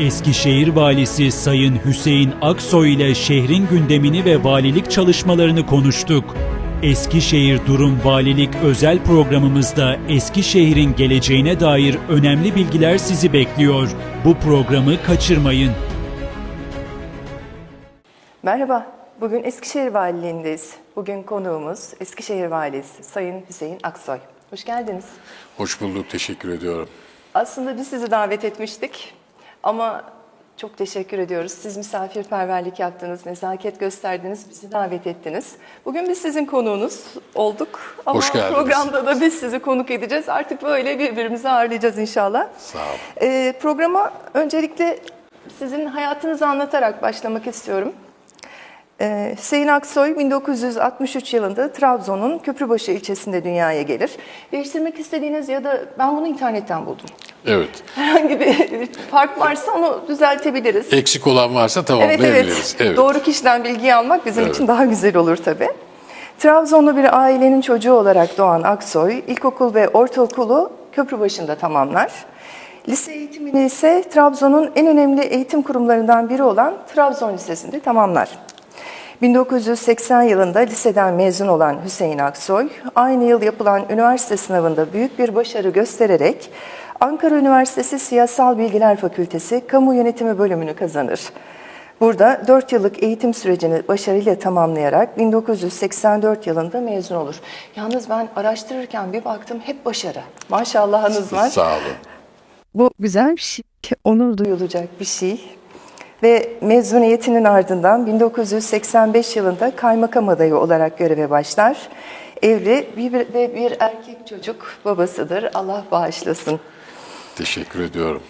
Eskişehir Valisi Sayın Hüseyin Aksoy ile şehrin gündemini ve valilik çalışmalarını konuştuk. Eskişehir Durum Valilik özel programımızda Eskişehir'in geleceğine dair önemli bilgiler sizi bekliyor. Bu programı kaçırmayın. Merhaba, bugün Eskişehir Valiliğindeyiz. Bugün konuğumuz Eskişehir Valisi Sayın Hüseyin Aksoy. Hoş geldiniz. Hoş bulduk, teşekkür ediyorum. Aslında biz sizi davet etmiştik ama çok teşekkür ediyoruz. Siz misafirperverlik yaptınız, nezaket gösterdiniz, bizi davet ettiniz. Bugün biz sizin konuğunuz olduk ama Hoş geldiniz. programda da biz sizi konuk edeceğiz. Artık böyle birbirimizi ağırlayacağız inşallah. Sağ olun. Ee, programa öncelikle sizin hayatınızı anlatarak başlamak istiyorum. Ee, Hüseyin Aksoy 1963 yılında Trabzon'un Köprübaşı ilçesinde dünyaya gelir. Değiştirmek istediğiniz ya da ben bunu internetten buldum. Evet. Herhangi bir fark varsa onu düzeltebiliriz. Eksik olan varsa tamamlayabiliriz. evet, Doğru kişiden bilgiyi almak bizim Evet. için daha güzel olur tabii. Trabzonlu bir ailenin çocuğu olarak doğan Aksoy, ilkokul ve ortaokulu Köprübaşı'nda tamamlar. Lise eğitimini ise Trabzon'un en önemli eğitim kurumlarından biri olan Trabzon Lisesi'nde tamamlar. 1980 yılında liseden mezun olan Hüseyin Aksoy, aynı yıl yapılan üniversite sınavında büyük bir başarı göstererek Ankara Üniversitesi Siyasal Bilgiler Fakültesi Kamu Yönetimi bölümünü kazanır. Burada 4 yıllık eğitim sürecini başarıyla tamamlayarak 1984 yılında mezun olur. Yalnız ben araştırırken bir baktım hep başarı. Maşallahınız var. Sağ olun. Bu güzel bir şey, onur duyulacak bir şey. Ve mezuniyetinin ardından 1985 yılında kaymakam adayı olarak göreve başlar. Evli bir, ve bir erkek çocuk babasıdır. Allah bağışlasın. Teşekkür ediyorum.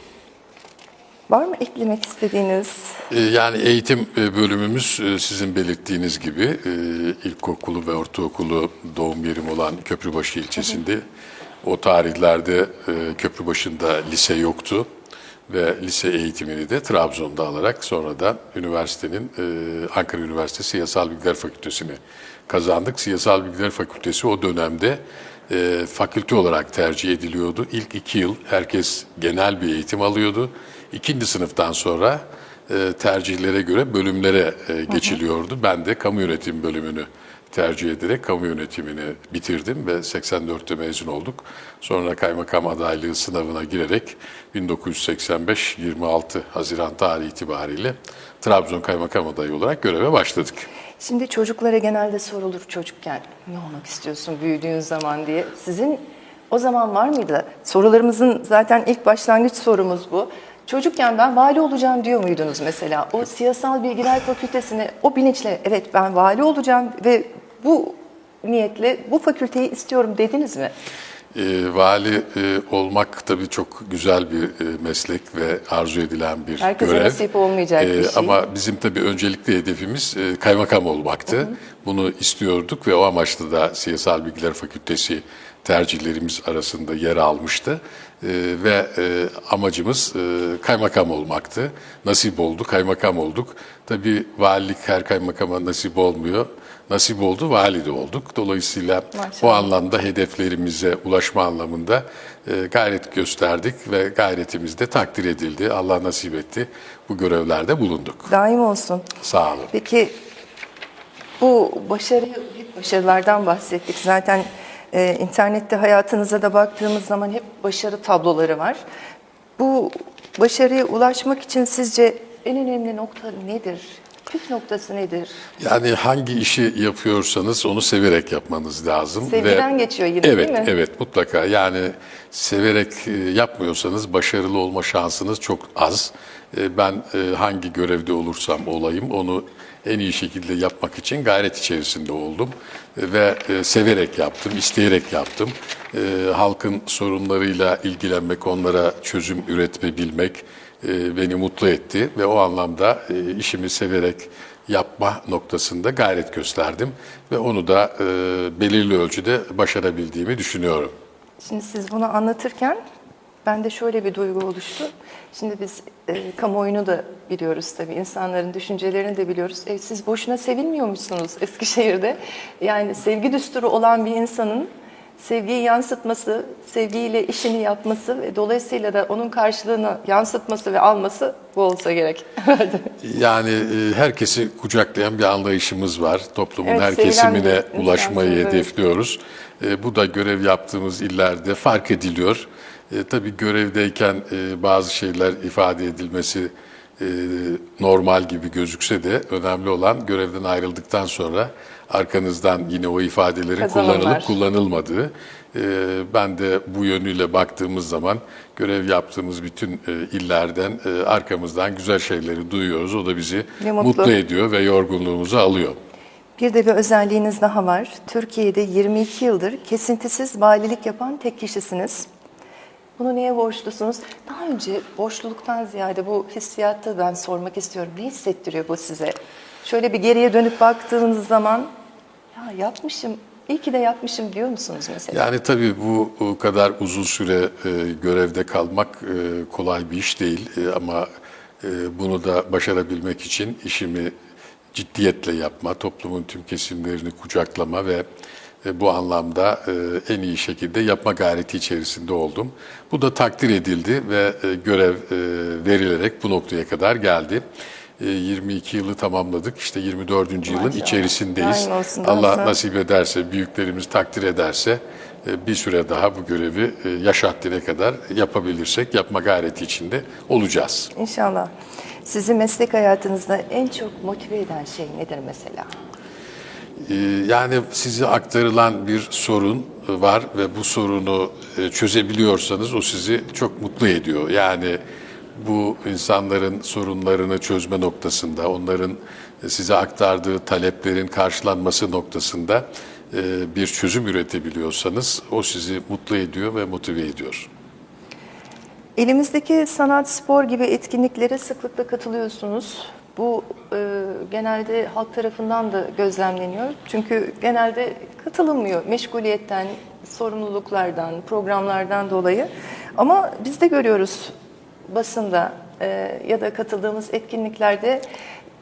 Var mı eklemek istediğiniz? Ee, Yani eğitim e, bölümümüz e, sizin belirttiğiniz gibi e, ilkokulu ve ortaokulu doğum yerim olan Köprübaşı ilçesinde. O tarihlerde Köprübaşı'nda lise yoktu ve lise eğitimini de Trabzon'da alarak sonra da üniversitenin Ankara Üniversitesi Siyasal Bilgiler Fakültesini kazandık. Siyasal Bilgiler Fakültesi o dönemde e, fakülte olarak tercih ediliyordu. İlk iki yıl herkes genel bir eğitim alıyordu. İkinci sınıftan sonra e, tercihlere göre bölümlere e, geçiliyordu. Ben de kamu yönetim bölümünü tercih ederek kamu yönetimini bitirdim ve 84'te mezun olduk. Sonra kaymakam adaylığı sınavına girerek 1985 26 Haziran tarihi itibariyle Trabzon kaymakam adayı olarak göreve başladık. Şimdi çocuklara genelde sorulur çocukken ne olmak istiyorsun büyüdüğün zaman diye. Sizin o zaman var mıydı? Sorularımızın zaten ilk başlangıç sorumuz bu. Çocukken ben vali olacağım diyor muydunuz mesela? O siyasal bilgiler fakültesine o bilinçle evet ben vali olacağım ve bu niyetle bu fakülteyi istiyorum dediniz mi? E, vali e, olmak tabii çok güzel bir e, meslek ve arzu edilen bir Herkese görev. nasip olmayacak bir şey. Ama bizim tabii öncelikli hedefimiz e, kaymakam olmaktı. Bunu istiyorduk ve o amaçla da Siyasal Bilgiler Fakültesi tercihlerimiz arasında yer almıştı. E, ve e, amacımız e, kaymakam olmaktı. Nasip oldu, kaymakam olduk. Tabii valilik her kaymakama nasip olmuyor. Nasip oldu, vali de olduk. Dolayısıyla Maşallah. o anlamda hedeflerimize ulaşma anlamında e, gayret gösterdik ve gayretimiz de takdir edildi. Allah nasip etti. Bu görevlerde bulunduk. Daim olsun. Sağ olun. Peki bu başarı, hep başarılardan bahsettik. Zaten e, internette hayatınıza da baktığımız zaman hep başarı tabloları var. Bu başarıya ulaşmak için sizce en önemli nokta nedir? Püf noktası nedir? Yani hangi işi yapıyorsanız onu severek yapmanız lazım. Sevgiden geçiyor yine, evet, değil mi? Evet, mutlaka. Yani severek e, yapmıyorsanız başarılı olma şansınız çok az. E, Ben e, hangi görevde olursam olayım onu en iyi şekilde yapmak için gayret içerisinde oldum. Ve severek yaptım, isteyerek yaptım. Halkın sorunlarıyla ilgilenmek, onlara çözüm üretmebilmek, e, beni mutlu etti ve o anlamda e, işimi severek yapma noktasında gayret gösterdim ve onu da e, belirli ölçüde başarabildiğimi düşünüyorum. Şimdi siz bunu anlatırken bende şöyle bir duygu oluştu. Şimdi biz e, kamuoyunu da biliyoruz tabii, insanların düşüncelerini de biliyoruz. E, siz boşuna sevilmiyormuşsunuz Eskişehir'de. Yani sevgi düsturu olan bir insanın sevgiyi yansıtması, sevgiyle işini yapması ve dolayısıyla da onun karşılığını yansıtması ve alması bu olsa gerek. Yani e, herkesi kucaklayan bir anlayışımız var. Toplumun Evet, her kesimine bir ulaşmayı evet. hedefliyoruz. E, bu da görev yaptığımız illerde fark ediliyor. E, tabii görevdeyken e, bazı şeyler ifade edilmesi e, normal gibi gözükse de önemli olan görevden ayrıldıktan sonra arkanızdan yine o ifadelerin Kazanımlar. kullanılıp kullanılmadığı. E, ben de bu yönüyle baktığımız zaman görev yaptığımız bütün e, illerden e, arkamızdan güzel şeyleri duyuyoruz. O da bizi Ne mutlu. mutlu ediyor ve yorgunluğumuzu alıyor. Bir de bir özelliğiniz daha var. Türkiye'de 22 yıldır kesintisiz valilik yapan tek kişisiniz. Bunu niye borçlusunuz? Daha önce borçluluktan ziyade bu hissiyatı ben sormak istiyorum. Ne hissettiriyor bu size? Şöyle bir geriye dönüp baktığınız zaman ya yapmışım, iyi ki de yapmışım diyor musunuz mesela? Yani tabii bu kadar uzun süre e, görevde kalmak e, kolay bir iş değil E, ama bunu da başarabilmek için işimi ciddiyetle yapma, toplumun tüm kesimlerini kucaklama ve bu anlamda en iyi şekilde yapma gayreti içerisinde oldum. Bu da takdir edildi ve görev verilerek bu noktaya kadar geldi. E, 22 yılı tamamladık. İşte 24. yılın Maşallah. içerisindeyiz. Daim olsun, Allah olsun. nasip ederse, büyüklerimiz takdir ederse e, bir süre daha bu görevi e, yaş haddine kadar yapabilirsek yapma gayreti içinde olacağız. İnşallah. Sizi meslek hayatınızda en çok motive eden şey nedir mesela? E, Yani size aktarılan bir sorun var ve bu sorunu e, çözebiliyorsanız o sizi çok mutlu ediyor. Yani bu insanların sorunlarını çözme noktasında, onların size aktardığı taleplerin karşılanması noktasında e, bir çözüm üretebiliyorsanız o sizi mutlu ediyor ve motive ediyor. Elimizdeki sanat, spor gibi etkinliklere sıklıkla katılıyorsunuz. Bu e, genelde halk tarafından da gözlemleniyor. Çünkü genelde katılınmıyor meşguliyetten, sorumluluklardan, programlardan dolayı. Ama biz de görüyoruz basında e, ya da katıldığımız etkinliklerde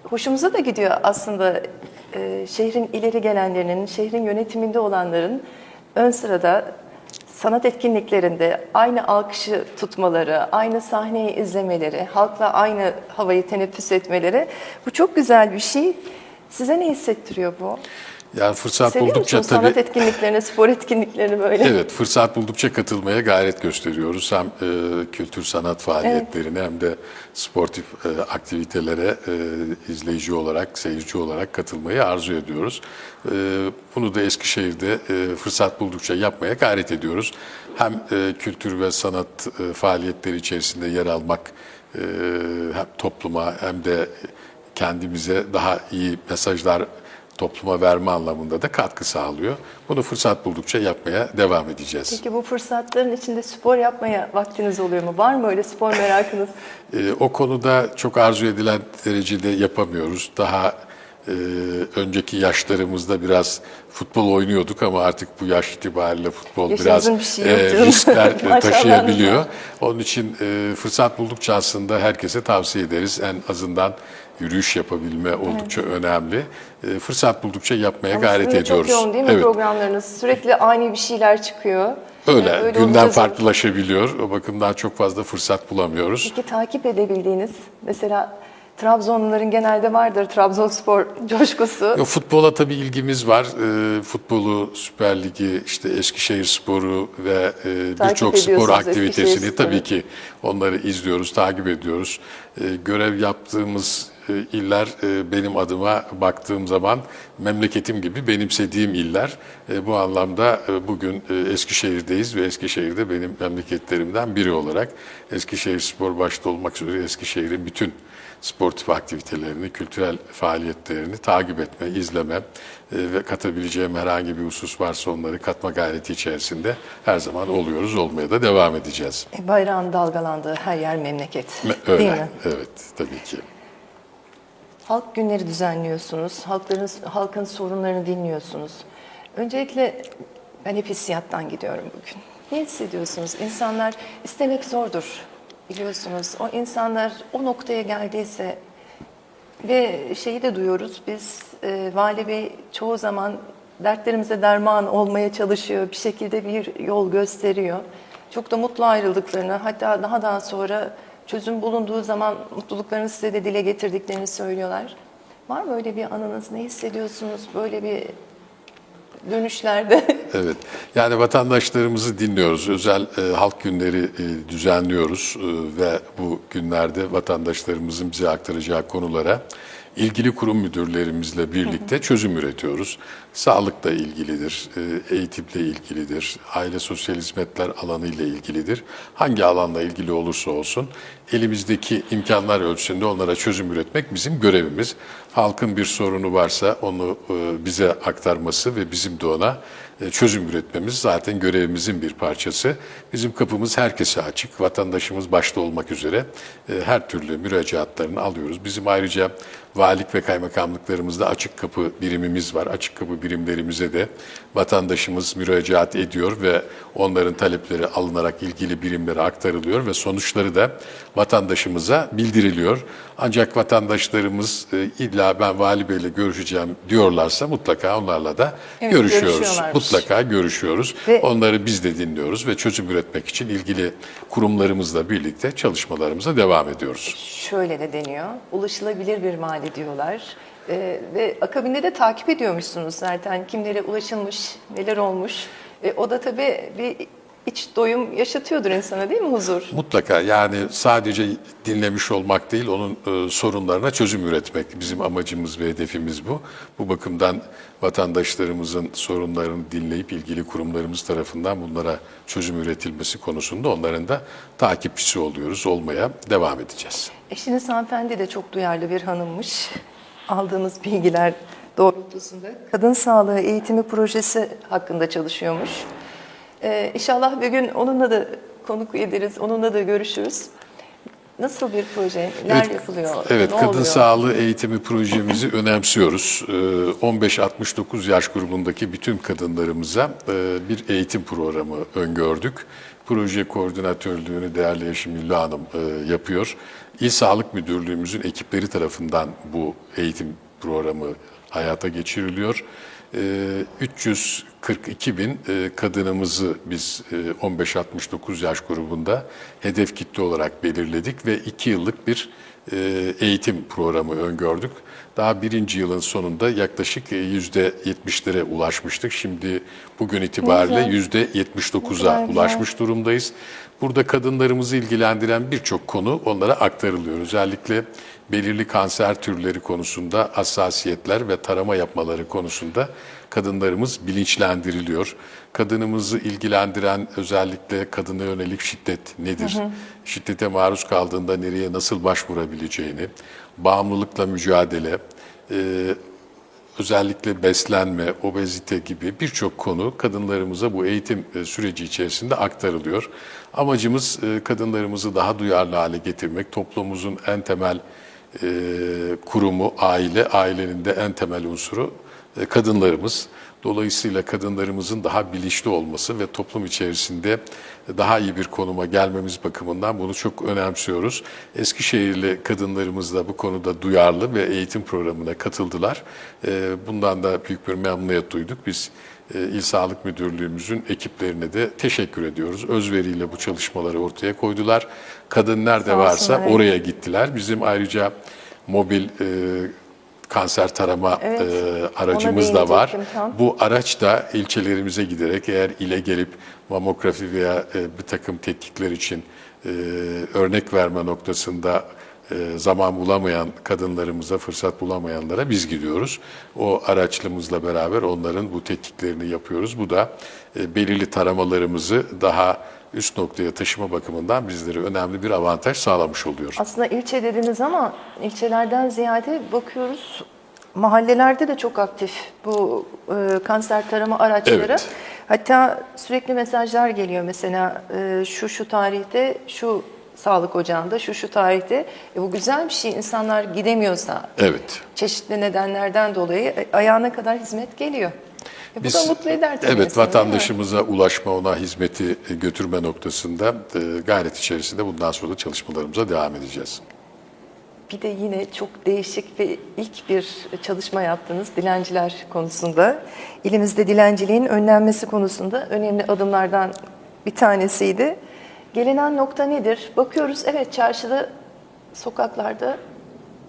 hoşumuza da gidiyor aslında e, şehrin ileri gelenlerinin, şehrin yönetiminde olanların ön sırada sanat etkinliklerinde aynı alkışı tutmaları, aynı sahneyi izlemeleri, halkla aynı havayı teneffüs etmeleri bu çok güzel bir şey. Size ne hissettiriyor bu? Yani fırsat Seviyor buldukça musunuz tabii sanat etkinliklerine, spor etkinliklerini böyle? Evet, fırsat buldukça katılmaya gayret gösteriyoruz. Hem e, kültür sanat faaliyetlerine hem de sportif e, aktivitelere e, izleyici olarak, seyirci olarak katılmayı arzu ediyoruz. E, bunu da Eskişehir'de e, fırsat buldukça yapmaya gayret ediyoruz. Hem e, kültür ve sanat e, faaliyetleri içerisinde yer almak e, hem topluma hem de kendimize daha iyi mesajlar topluma verme anlamında da katkı sağlıyor. Bunu fırsat buldukça yapmaya devam edeceğiz. Peki bu fırsatların içinde spor yapmaya vaktiniz oluyor mu? Var mı öyle spor merakınız? Ee, o konuda çok arzu edilen derecede yapamıyoruz. Daha e, önceki yaşlarımızda biraz futbol oynuyorduk ama artık bu yaş itibariyle futbol Yaşınızın biraz bir yok e, riskler taşıyabiliyor. Onun için e, fırsat buldukça aslında herkese tavsiye ederiz. En azından yürüyüş yapabilme oldukça önemli. E, fırsat buldukça yapmaya Ama gayret ediyoruz. Çok yoğun değil mi Evet. programlarınız? Sürekli ani bir şeyler çıkıyor. Öyle, Ee, günden olunca zor. farklılaşabiliyor. O bakımdan çok fazla fırsat bulamıyoruz. Peki takip edebildiğiniz, mesela Trabzonluların genelde vardır Trabzonspor coşkusu. Ya, futbola tabii ilgimiz var. Ee, futbolu, Süper Ligi, işte Eskişehir Sporu ve e, birçok spor aktivitesini tabii ki onları izliyoruz, takip ediyoruz. Ee, görev yaptığımız e, iller e, benim adıma baktığım zaman memleketim gibi benimsediğim iller. E, bu anlamda e, bugün e, Eskişehir'deyiz ve Eskişehir'de benim memleketlerimden biri olarak Eskişehir Spor başta olmak üzere Eskişehir'in bütün sportif aktivitelerini, kültürel faaliyetlerini takip etme, izleme e, ve katabileceğim herhangi bir husus varsa onları katma gayreti içerisinde her zaman oluyoruz, olmaya da devam edeceğiz. E, Bayrağın dalgalandığı her yer memleket. Me- Öyle, Değil mi? evet tabii ki. Halk günleri düzenliyorsunuz, halkların, halkın sorunlarını dinliyorsunuz. Öncelikle ben hep hissiyattan gidiyorum bugün. Ne hissediyorsunuz? İnsanlar istemek zordur biliyorsunuz. O insanlar o noktaya geldiyse ve şeyi de duyuyoruz biz, e, Vali Bey çoğu zaman dertlerimize derman olmaya çalışıyor, bir şekilde bir yol gösteriyor. Çok da mutlu ayrıldıklarını, hatta daha daha sonra çözüm bulunduğu zaman mutluluklarını size de dile getirdiklerini söylüyorlar. Var mı öyle bir anınız? Ne hissediyorsunuz böyle bir dönüşlerde? Evet. Yani vatandaşlarımızı dinliyoruz. Özel e, halk günleri e, düzenliyoruz e, ve bu günlerde vatandaşlarımızın bize aktaracağı konulara ilgili kurum müdürlerimizle birlikte çözüm üretiyoruz. Sağlıkla ilgilidir, e, eğitimle ilgilidir, aile sosyal hizmetler alanı ile ilgilidir. Hangi alanla ilgili olursa olsun elimizdeki imkanlar ölçüsünde onlara çözüm üretmek bizim görevimiz. Halkın bir sorunu varsa onu e, bize aktarması ve bizim de ona e, çözüm üretmemiz zaten görevimizin bir parçası. Bizim kapımız herkese açık. Vatandaşımız başta olmak üzere e, her türlü müracaatlarını alıyoruz. Bizim ayrıca valilik ve kaymakamlıklarımızda açık kapı birimimiz var. Açık kapı birimlerimize de vatandaşımız müracaat ediyor ve onların talepleri alınarak ilgili birimlere aktarılıyor ve sonuçları da vatandaşımıza bildiriliyor. Ancak vatandaşlarımız e, illa ben vali beyle görüşeceğim diyorlarsa mutlaka onlarla da Evet, görüşüyoruz. Mutlaka görüşüyoruz. Ve- Onları biz de dinliyoruz ve çözüm üretmek için ilgili kurumlarımızla birlikte çalışmalarımıza devam ediyoruz. Şöyle de deniyor, ulaşılabilir bir mali diyorlar. Ee, ve akabinde de takip ediyormuşsunuz zaten kimlere ulaşılmış, neler olmuş. E, o da tabii bir iç doyum yaşatıyordur insana değil mi huzur? Mutlaka yani sadece dinlemiş olmak değil, onun e, sorunlarına çözüm üretmek bizim amacımız ve hedefimiz bu. Bu bakımdan vatandaşlarımızın sorunlarını dinleyip ilgili kurumlarımız tarafından bunlara çözüm üretilmesi konusunda onların da takipçisi oluyoruz, olmaya devam edeceğiz. Eşiniz hanımefendi de çok duyarlı bir hanımmış. Aldığımız bilgiler doğrultusunda. Kadın Sağlığı Eğitimi Projesi hakkında çalışıyormuş. Ee, inşallah bir gün onunla da konuk ederiz, onunla da görüşürüz. Nasıl bir proje? Neler Evet, yapılıyor? Evet, ne kadın oluyor? sağlığı eğitimi projemizi önemsiyoruz. Ee, 15-69 yaş grubundaki bütün kadınlarımıza e, bir eğitim programı öngördük. Proje koordinatörlüğünü değerli eşim Hülya Hanım e, yapıyor. İl Sağlık Müdürlüğümüzün ekipleri tarafından bu eğitim programı hayata geçiriliyor. Ee, 342 bin e, kadınımızı biz e, 15-69 yaş grubunda hedef kitle olarak belirledik ve 2 yıllık bir e, eğitim programı öngördük. Daha birinci yılın sonunda yaklaşık e, yüzde 70'lere ulaşmıştık. Şimdi bugün itibariyle güzel. yüzde Ne kadar %79'a güzel. ulaşmış durumdayız. Burada kadınlarımızı ilgilendiren birçok konu onlara aktarılıyor. Özellikle belirli kanser türleri konusunda hassasiyetler ve tarama yapmaları konusunda kadınlarımız bilinçlendiriliyor. Kadınımızı ilgilendiren özellikle kadına yönelik şiddet nedir? Şiddete maruz kaldığında nereye nasıl başvurabileceğini, bağımlılıkla mücadele, e, özellikle beslenme, obezite gibi birçok konu kadınlarımıza bu eğitim e, süreci içerisinde aktarılıyor. Amacımız e, kadınlarımızı daha duyarlı hale getirmek. Toplumumuzun en temel e, kurumu aile, ailenin de en temel unsuru kadınlarımız. Dolayısıyla kadınlarımızın daha bilinçli olması ve toplum içerisinde daha iyi bir konuma gelmemiz bakımından bunu çok önemsiyoruz. Eskişehirli kadınlarımız da bu konuda duyarlı ve eğitim programına katıldılar. E, Bundan da büyük bir memnuniyet duyduk. Biz e, İl Sağlık Müdürlüğümüzün ekiplerine de teşekkür ediyoruz. Özveriyle bu çalışmaları ortaya koydular. Kadın nerede varsa oraya gittiler. Bizim ayrıca mobil e, kanser tarama Evet, e, aracımız da var. tam. Bu araç da ilçelerimize giderek eğer ile gelip mamografi veya e, bir takım tetkikler için e, örnek verme noktasında e, zaman bulamayan kadınlarımıza, fırsat bulamayanlara biz gidiyoruz. O araçlımızla beraber onların bu tetkiklerini yapıyoruz. Bu da e, belirli taramalarımızı daha üst noktaya taşıma bakımından bizlere önemli bir avantaj sağlamış oluyor. Aslında ilçe dediniz ama ilçelerden ziyade bakıyoruz mahallelerde de çok aktif bu e, kanser tarama araçları. Evet. Hatta sürekli mesajlar geliyor mesela e, şu şu tarihte şu sağlık ocağında şu şu tarihte. E, bu güzel bir şey insanlar gidemiyorsa Evet. çeşitli nedenlerden dolayı e, ayağına kadar hizmet geliyor. E, bu da mutlu eder tabii Evet, vatandaşımıza ulaşma, ona hizmeti e, götürme noktasında e, gayret içerisinde bundan sonra da çalışmalarımıza devam edeceğiz. bir de yine çok değişik ve ilk bir çalışma yaptınız dilenciler konusunda. İlimizde dilenciliğin önlenmesi konusunda önemli adımlardan bir tanesiydi. Gelinen nokta nedir? Bakıyoruz evet çarşıda, sokaklarda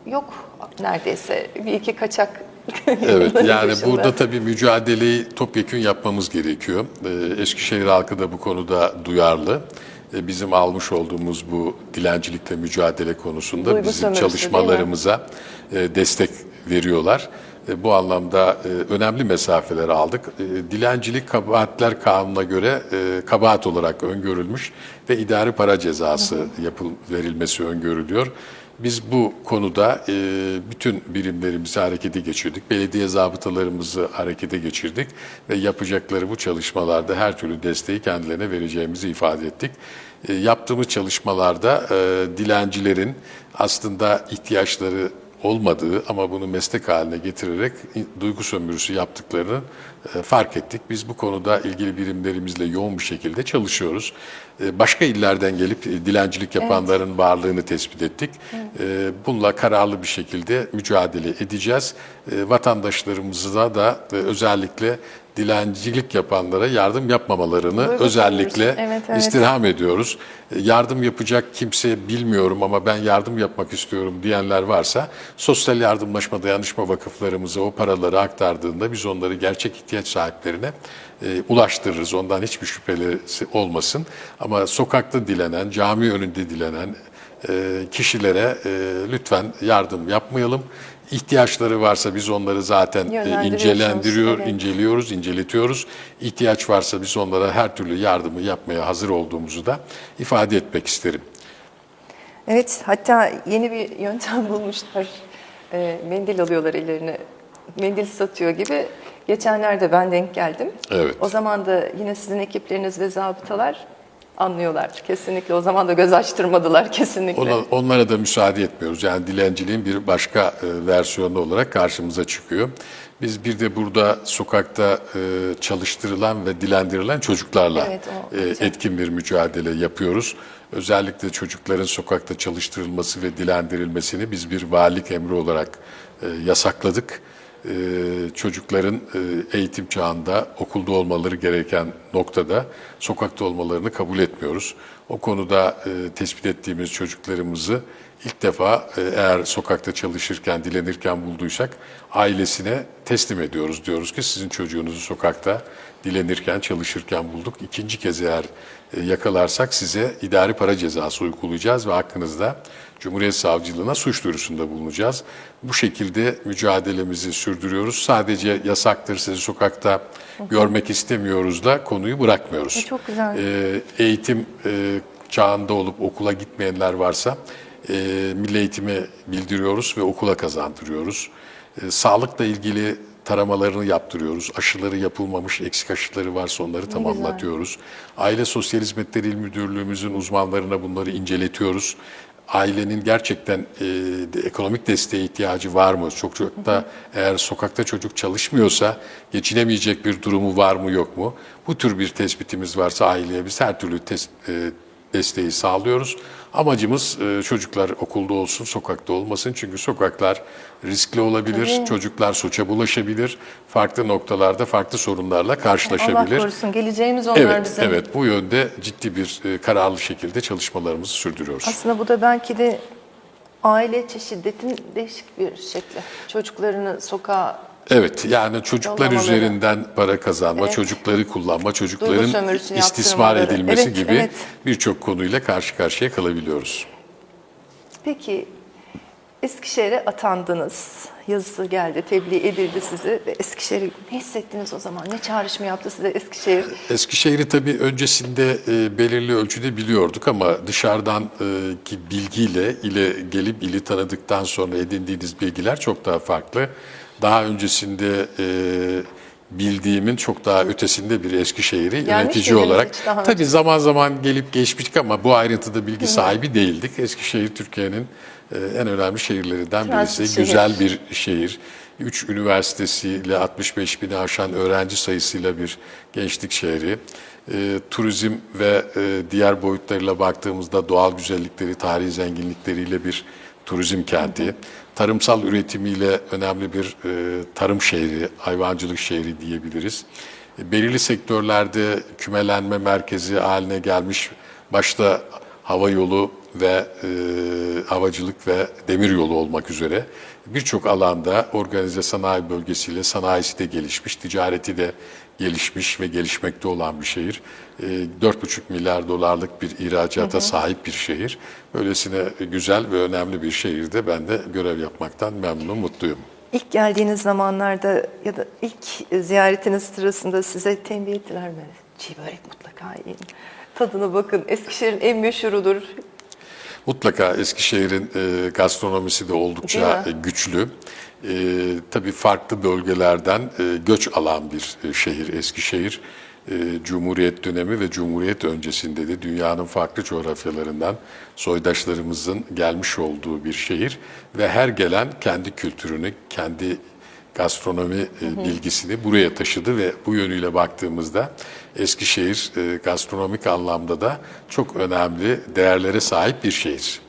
yok neredeyse bir iki kaçak. Evet yani burada tabii mücadeleyi topyekün yapmamız gerekiyor. Ee, Eskişehir halkı da bu konuda duyarlı. Ee, Bizim almış olduğumuz bu dilencilikle mücadele konusunda Duygu bizim çalışmalarımıza e, destek veriyorlar. E, Bu anlamda e, önemli mesafeler aldık. Dilencilik kabahatler kanununa göre kabahat olarak öngörülmüş ve idari para cezası yapıl verilmesi öngörülüyor. Biz bu konuda e, bütün birimlerimizi harekete geçirdik. Belediye zabıtalarımızı harekete geçirdik ve yapacakları bu çalışmalarda her türlü desteği kendilerine vereceğimizi ifade ettik. E, yaptığımız çalışmalarda e, dilencilerin aslında ihtiyaçları olmadığı ama bunu meslek haline getirerek duygu sömürüsü yaptıklarını e, fark ettik. Biz bu konuda ilgili birimlerimizle yoğun bir şekilde çalışıyoruz. E, Başka illerden gelip e, dilencilik yapanların varlığını tespit ettik. E, Bununla kararlı bir şekilde mücadele edeceğiz. Vatandaşlarımıza da özellikle dilencilik yapanlara yardım yapmamalarını Duygu özellikle evet, evet. istirham ediyoruz. E, Yardım yapacak kimse bilmiyorum ama ben yardım yapmak istiyorum diyenler varsa sosyal yardımlaşma dayanışma vakıflarımıza o paraları aktardığında biz onları gerçek ihtiyaç sahiplerine e, ulaştırırız. Ondan hiçbir şüpheleri olmasın. Ama sokakta dilenen, cami önünde dilenen e, kişilere e, lütfen yardım yapmayalım. İhtiyaçları varsa biz onları zaten e, incelendiriyor, evet. inceliyoruz, inceletiyoruz. İhtiyaç varsa biz onlara her türlü yardımı yapmaya hazır olduğumuzu da ifade etmek isterim. Evet, hatta yeni bir yöntem bulmuşlar. E, mendil alıyorlar ellerine, mendil satıyor gibi. Geçenlerde ben denk geldim. Evet. O zaman da yine sizin ekipleriniz ve zabıtalar anlıyorlar. Kesinlikle. O zaman da göz açtırmadılar kesinlikle. Ona, onlara da müsaade etmiyoruz. Yani dilenciliğin bir başka e, versiyonu olarak karşımıza çıkıyor. Biz bir de burada sokakta e, çalıştırılan ve dilendirilen çocuklarla Evet, e, etkin bir mücadele yapıyoruz. Özellikle çocukların sokakta çalıştırılması ve dilendirilmesini biz bir valilik emri olarak e, yasakladık. E, çocukların e, eğitim çağında okulda olmaları gereken noktada sokakta olmalarını kabul etmiyoruz. O konuda e, tespit ettiğimiz çocuklarımızı ilk defa eğer sokakta çalışırken, dilenirken bulduysak ailesine teslim ediyoruz. Diyoruz ki sizin çocuğunuzu sokakta dilenirken, çalışırken bulduk. İkinci kez eğer yakalarsak size idari para cezası uygulayacağız ve hakkınızda Cumhuriyet Savcılığına suç duyurusunda bulunacağız. Bu şekilde mücadelemizi sürdürüyoruz. Sadece yasaktır sizi sokakta görmek istemiyoruz da konuyu bırakmıyoruz. E, çok güzel. Ee, eğitim e, çağında olup okula gitmeyenler varsa e, milli eğitime bildiriyoruz ve okula kazandırıyoruz. E, sağlıkla ilgili taramalarını yaptırıyoruz. Aşıları yapılmamış, eksik aşıları varsa onları tamamlatıyoruz. Aile Sosyal Hizmetleri İl Müdürlüğümüzün uzmanlarına bunları inceletiyoruz. Ailenin gerçekten e, de- ekonomik desteğe ihtiyacı var mı? Çok çok da eğer sokakta çocuk çalışmıyorsa geçinemeyecek bir durumu var mı yok mu? Bu tür bir tespitimiz varsa aileye biz her türlü tes- e, desteği sağlıyoruz. Amacımız e, çocuklar okulda olsun, sokakta olmasın. Çünkü sokaklar riskli olabilir, çocuklar suça bulaşabilir, farklı noktalarda farklı sorunlarla Allah karşılaşabilir. korusun. Geleceğimiz onlar Evet, bizim. evet. Bu yönde ciddi bir e, kararlı şekilde çalışmalarımızı sürdürüyoruz. Aslında bu da belki de aile içi şiddetin değişik bir şekli. Çocuklarını sokağa Evet, yani çocuklar Yollamaları. üzerinden para kazanma, Evet. çocukları kullanma, çocukların istismar edilmesi Evet, gibi evet. birçok konuyla karşı karşıya kalabiliyoruz. Peki Eskişehir'e atandınız. Yazısı geldi, tebliğ edildi size ve Eskişehir'i ne hissettiniz o zaman? Ne çağrışımı yaptı size Eskişehir? Eskişehir'i tabii öncesinde e, belirli ölçüde biliyorduk ama dışarıdan e, ki bilgiyle ile gelip ili tanıdıktan sonra edindiğiniz bilgiler çok daha farklı. Daha öncesinde e, bildiğimin çok daha ötesinde bir Eskişehir'i yönetici miydiniz olarak. Tabii zaman zaman gelip geçmiştik ama bu ayrıntıda bilgi sahibi değildik. Eskişehir Türkiye'nin e, en önemli şehirlerinden Transit birisi. şehir. Güzel bir şehir. 3 üniversitesiyle 65 bini aşan öğrenci sayısıyla bir gençlik şehri. E, turizm ve e, diğer boyutlarıyla baktığımızda doğal güzellikleri, tarihi zenginlikleriyle bir turizm kenti. Tarımsal üretimiyle önemli bir e, tarım şehri, hayvancılık şehri diyebiliriz. E, belirli sektörlerde kümelenme merkezi haline gelmiş, başta hava yolu ve e, havacılık ve demir yolu olmak üzere birçok alanda organize sanayi bölgesiyle sanayisi de gelişmiş, ticareti de gelişmiş ve gelişmekte olan bir şehir. E, 4,5 milyar dolarlık bir ihracata sahip bir şehir. Böylesine güzel ve önemli bir şehirde ben de görev yapmaktan memnunum, mutluyum. İlk geldiğiniz zamanlarda ya da ilk ziyaretiniz sırasında size tembih ettiler mi? Çiğ börek mutlaka yiyin. Tadına bakın. Eskişehir'in en meşhurudur. Mutlaka Eskişehir'in e, gastronomisi de oldukça e, güçlü. E, tabii farklı bölgelerden e, göç alan bir e, şehir Eskişehir. E, Cumhuriyet dönemi ve Cumhuriyet öncesinde de dünyanın farklı coğrafyalarından soydaşlarımızın gelmiş olduğu bir şehir ve her gelen kendi kültürünü, kendi gastronomi e, bilgisini buraya taşıdı ve bu yönüyle baktığımızda Eskişehir e, gastronomik anlamda da çok önemli değerlere sahip bir şehir.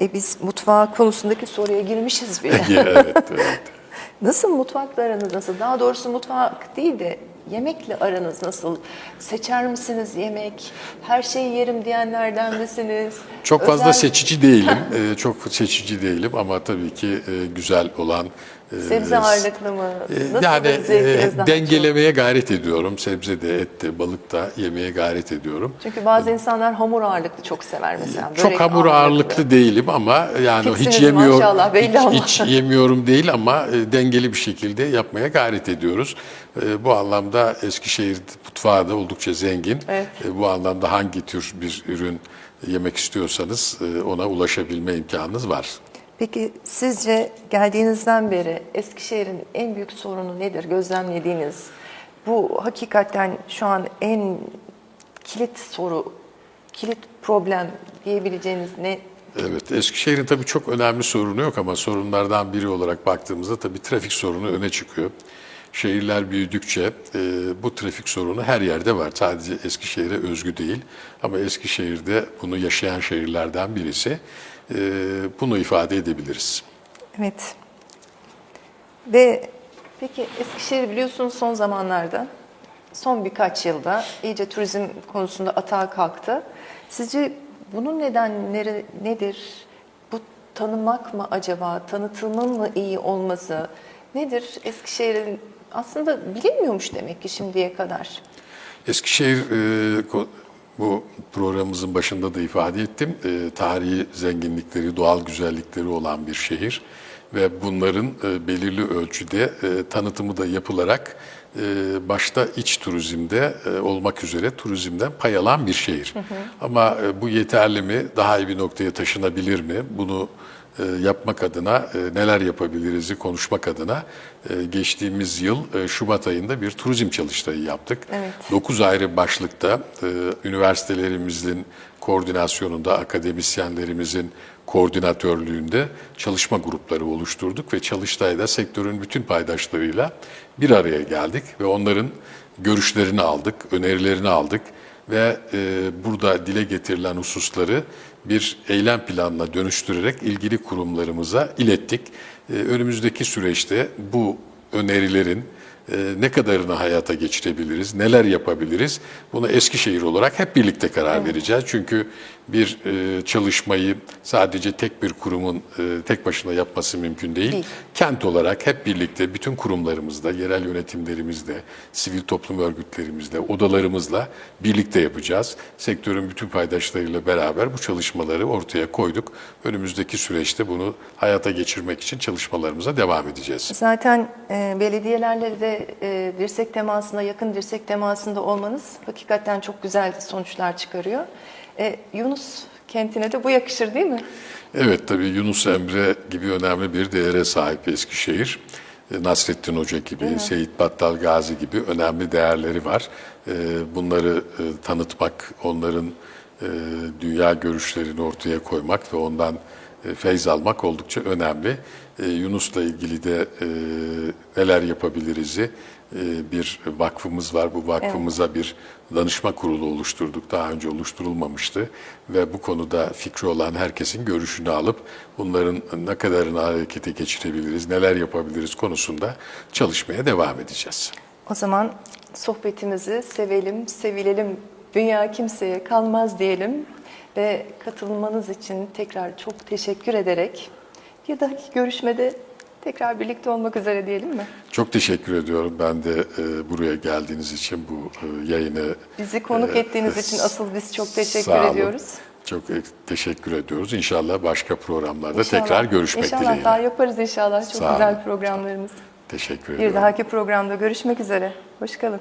E biz mutfağı konusundaki soruya girmişiz bile. evet, evet. Nasıl mutfakla aranız nasıl? Daha doğrusu mutfak değil de yemekle aranız nasıl? Seçer misiniz yemek? Her şeyi yerim diyenlerden misiniz? Çok fazla Özel- seçici değilim, e, çok seçici değilim ama tabii ki e, güzel olan Sebze ağırlıklı mı? e, Nasıl yani e, dengelemeye gayret ediyorum. Sebze de, et de, balık da yemeye gayret ediyorum. çok? Çünkü bazı insanlar hamur ağırlıklı çok sever mesela. Çok hamur ağırlıklı değilim ama yani hiç Fitsiniz yemiyorum, maşallah, belli ama. hiç, hiç yemiyorum değil ama e, dengeli bir şekilde yapmaya gayret ediyoruz. E, bu anlamda Eskişehir mutfağı da oldukça zengin. Evet. Bu anlamda hangi tür bir ürün yemek istiyorsanız ona ulaşabilme imkanınız var. Peki sizce geldiğinizden beri Eskişehir'in en büyük sorunu nedir gözlemlediğiniz? Bu hakikaten şu an en kilit soru, kilit problem diyebileceğiniz ne? Evet, Eskişehir'in tabii çok önemli sorunu yok ama sorunlardan biri olarak baktığımızda tabii trafik sorunu öne çıkıyor. Şehirler büyüdükçe e, bu trafik sorunu her yerde var. Sadece Eskişehir'e özgü değil ama Eskişehir'de bunu yaşayan şehirlerden birisi. E, bunu ifade edebiliriz. Evet. Ve peki Eskişehir biliyorsunuz son zamanlarda, son birkaç yılda iyice turizm konusunda atağa kalktı. Sizce bunun nedenleri nedir? Bu tanımak mı acaba? Tanıtımın mı iyi olması? Nedir Eskişehir'in aslında bilinmiyormuş demek ki şimdiye kadar. Eskişehir e, bu programımızın başında da ifade ettim. E, tarihi zenginlikleri, doğal güzellikleri olan bir şehir ve bunların e, belirli ölçüde e, tanıtımı da yapılarak e, başta iç turizmde e, olmak üzere turizmden pay alan bir şehir. Ama e, bu yeterli mi? Daha iyi bir noktaya taşınabilir mi? Bunu yapmak adına e, neler yapabiliriz'i konuşmak adına e, geçtiğimiz yıl e, Şubat ayında bir turizm çalıştayı yaptık. Evet. 9 ayrı başlıkta e, üniversitelerimizin koordinasyonunda, akademisyenlerimizin koordinatörlüğünde çalışma grupları oluşturduk ve çalıştayda sektörün bütün paydaşlarıyla bir araya geldik ve onların görüşlerini aldık, önerilerini aldık ve e, burada dile getirilen hususları bir eylem planına dönüştürerek ilgili kurumlarımıza ilettik. E, önümüzdeki süreçte bu önerilerin e, ne kadarını hayata geçirebiliriz, neler yapabiliriz bunu Eskişehir olarak hep birlikte karar vereceğiz. Çünkü bir e, çalışmayı sadece tek bir kurumun e, tek başına yapması mümkün değil. Değil. Kent olarak hep birlikte bütün kurumlarımızda, yerel yönetimlerimizde, sivil toplum örgütlerimizle, odalarımızla birlikte yapacağız. Sektörün bütün paydaşlarıyla beraber bu çalışmaları ortaya koyduk. Önümüzdeki süreçte bunu hayata geçirmek için çalışmalarımıza devam edeceğiz. Zaten e, belediyelerle de e, dirsek temasında, yakın dirsek temasında olmanız hakikaten çok güzel sonuçlar çıkarıyor. E, Yunus kentine de bu yakışır değil mi? Evet tabii Yunus Emre gibi önemli bir değere sahip Eskişehir. E, Nasrettin Hoca gibi, Seyit Battal Gazi gibi önemli değerleri var. E, Bunları e, tanıtmak, onların dünya görüşlerini ortaya koymak ve ondan feyz almak oldukça önemli. Yunus'la ilgili de neler yapabiliriz'i bir vakfımız var. Bu vakfımıza bir danışma kurulu oluşturduk. Daha önce oluşturulmamıştı ve bu konuda fikri olan herkesin görüşünü alıp bunların ne kadarını harekete geçirebiliriz, neler yapabiliriz konusunda çalışmaya devam edeceğiz. O zaman sohbetimizi sevelim, sevilelim, dünya kimseye kalmaz diyelim ve katılmanız için tekrar çok teşekkür ederek bir dahaki görüşmede tekrar birlikte olmak üzere diyelim mi? Çok teşekkür ediyorum. Ben de e, buraya geldiğiniz için bu e, yayını Bizi konuk e, ettiğiniz için asıl biz çok teşekkür sağ olun. ediyoruz. Çok e, teşekkür ediyoruz. İnşallah başka programlarda İnşallah- tekrar görüşmek İnşallah dileğiyle. daha yaparız inşallah. Çok Sağ olun. güzel programlarımız. Teşekkür Bir ediyorum. dahaki programda görüşmek üzere. Hoşçakalın.